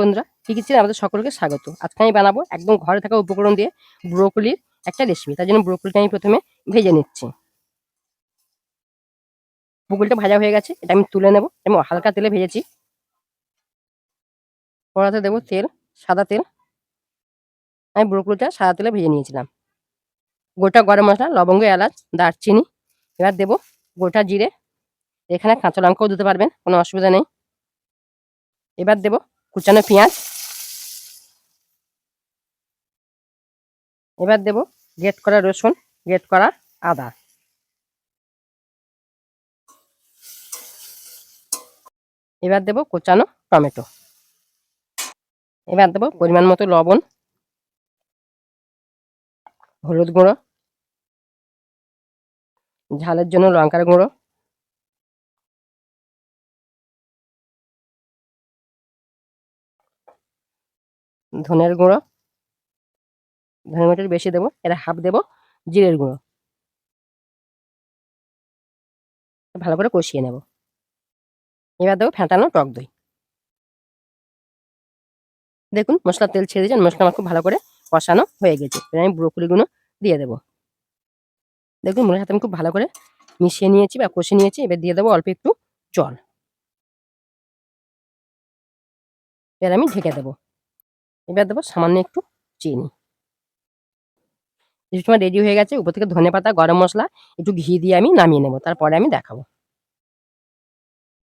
বন্ধুরা কি কিচেনে আমাদের সকলকে স্বাগত। আজকে আমি বানাবো একদম ঘরে থাকা উপকরণ দিয়ে ব্রোকলির একটা রেসিপি। তার জন্য ব্রোকলিটা আমি প্রথমে ভেজে নিচ্ছি। ব্রোকলিটা ভাজা হয়ে গেছে, এটা আমি তুলে নেব। আমি হালকা তেলে ভেজেছি। কড়াতে দেবো তেল, সাদা তেল। আমি ব্রোকলিটা সাদা তেলে ভেজে নিয়েছিলাম। গোটা গরম মশলা, লবঙ্গ, এলাচ, দারচিনি, এবার দেবো গোটা জিরে। এখানে কাঁচা লঙ্কাও দিতে পারবেন, কোনো অসুবিধা নেই। এবার দেবো কুচানো পেঁয়াজ। এবার দেব গ্রেট করা রসুন, গ্রেট করা আদা। এবার দেব কোচানো টমেটো। এবার দেব পরিমাণ মতো লবণ, হলুদ গুঁড়ো, ঝালের জন্য লঙ্কার গুঁড়ো ধনের গুঁড়ো ধনে গুঁড়োটা বেশি দেবো, এটা হাফ দেবো, জিরের গুঁড়ো। ভালো করে কষিয়ে নেব। এবার দেবো ফেটানো টক দই। দেখুন মশলা তেল ছেড়ে দিয়েছেন মশলা আমার খুব ভালো করে কষানো হয়ে গেছে। আমি ব্রোকলিগুলো দিয়ে দেবো। দেখুন মশলার সাথে আমি খুব ভালো করে মিশিয়ে নিয়েছি বা কষে নিয়েছি, এবার দিয়ে দেবো অল্প একটু জল। এবার আমি ঢেকে দেবো। এবার দেবো সামান্য একটু চিনি। সময় রেডি হয়ে গেছে। উপর থেকে ধনে পাতা গরম মশলা, একটু ঘি দিয়ে আমি নামিয়ে নেব। তারপরে আমি দেখাবো।